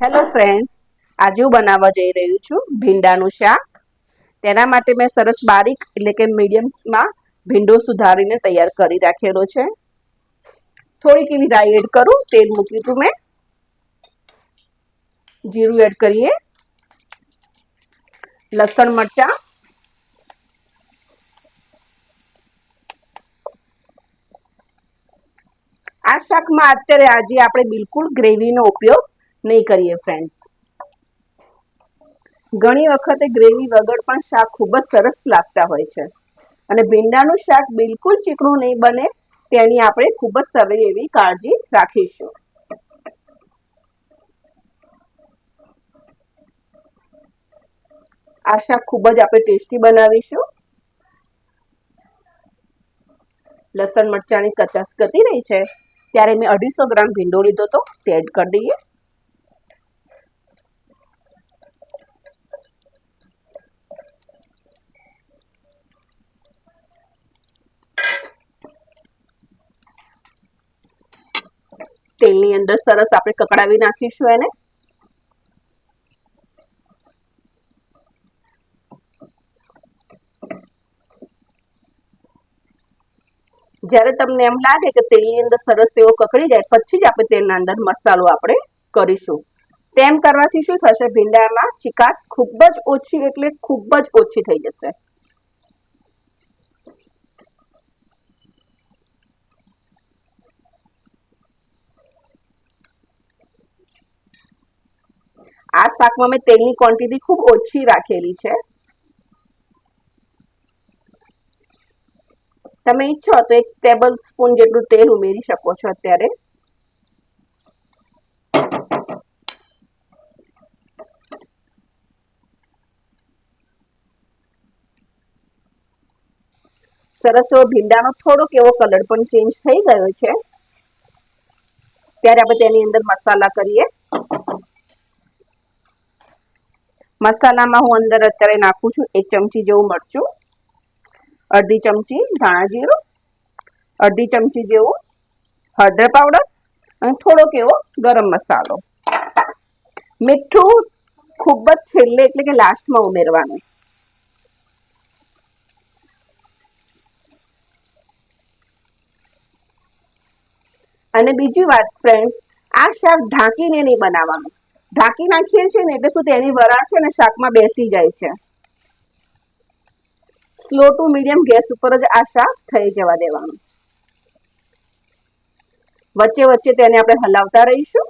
Hello friends આજે હું બનાવવા જઈ રહ્યું છું ભીંડાનું શાક. તેના માટે મેં સરસ બારીક એટલે કે મીડિયમમાં ભીંડો સુધારીને તૈયાર કરી રાખેલો છે. થોડીક એવી રાઈ એડ કરું, તેલ મૂક્યું હતું મેં. જીરું એડ કરીએ. લસણ મરચાં. આ શાકમાં અત્યારે આજે આપણે બિલકુલ ગ્રેવીનો ઉપયોગ નહીં કરીએ ફ્રેન્ડ્સ ઘણી વખતે ગ્રેવી વગર પણ શાક ખૂબ જ સરસ લાગતા હોય છે. અને ભીંડાનું શાક બિલકુલ ચીકણું નહીં બને, તેની આપણે ખૂબ જ સારી એવી કાળજી રાખીશું. આ શાક ખૂબ જ આપણે ટેસ્ટી બનાવીશું. લસણ મરચાંની કચાસ ગતી રહી છે, ત્યારે મેં અઢીસો ગ્રામ ભીંડો લીધો હતો તે એડ કરી દઈએ. તેલની અંદર સરસ આપણે કકડાવી નાખીશું એને. જ્યારે તમને એમ લાગે કે તેલની અંદર સરસ એવો કકડી જાય, પછી જ આપણે તેલના અંદર મસાલો આપણે કરીશું. તેમ કરવાથી શું થશે? ભીંડામાં ચિકાસ ખૂબ જ ઓછી, એટલે ખૂબ જ ઓછી થઈ જશે. આ શાકમાં મેં તેલની ક્વોન્ટિટી ખૂબ ઓછી રાખેલી છે. તમે ઈચ્છો તો એક ટેબલ સ્પૂન જેટલું તેલ ઉમેરી શકો છો અત્યારે. સરસ એવો ભીંડાનો થોડોક એવો કલર પણ ચેન્જ થઈ ગયો છે. ત્યારે આપણે તેની અંદર મસાલા કરીએ. મસાલામાં હું અંદર અત્યારે નાખું છું એક ચમચી જેવું મરચું, અડધી ચમચી ધાણા જીરું, અડધી ચમચી જેવું હળદર પાવડર અને થોડોક એવો ગરમ મસાલો. મીઠું ખૂબ જ છેલ્લે એટલે કે લાસ્ટમાં ઉમેરવાનું. અને બીજી વાત ફ્રેન્ડ્સ આ શાક ઢાંકીને નહીં બનાવવાનું. ઢાંકી નાખીએ છીએ ને, એટલે શું તેની વરાળ છે ને શાકમાં બેસી જાય છે. સ્લો ટુ મીડિયમ ગેસ ઉપર જ આ શાક થઈ જવા દેવાનું. વચ્ચે વચ્ચે તેને આપણે હલાવતા રહીશું.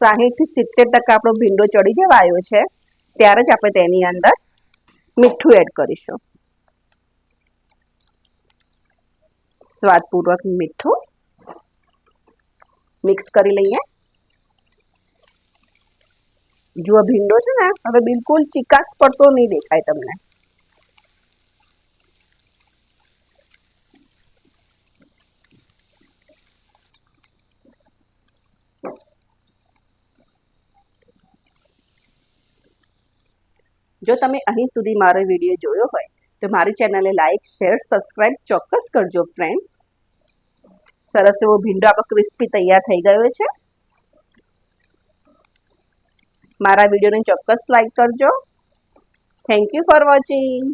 સાહીઠથી સિત્તેર ટકા આપણો ભીંડો ચડી જવા આવ્યો છે. ત્યારે જ આપણે તેની અંદર મીઠું એડ કરીશું. સ્વાદપૂર્વક મીઠું મિક્સ કરી લઈએ. જુઓ ભીંડો છે ને, હવે બિલકુલ ચિકાસ પડતો નહીં દેખાય તમને. જો તમે અહીં સુધી મારો વીડિયો જોયો હોય, તો મારી ચેનલને લાઈક, શેર, સબસ્ક્રાઇબ ચોક્કસ કરજો ફ્રેન્ડ્સ સરસ એવો ભીંડો આપણો ક્રિસ્પી તૈયાર થઈ ગયો છે. મારા વિડીયોને ચોક્કસ લાઈક કરજો. Thank you for watching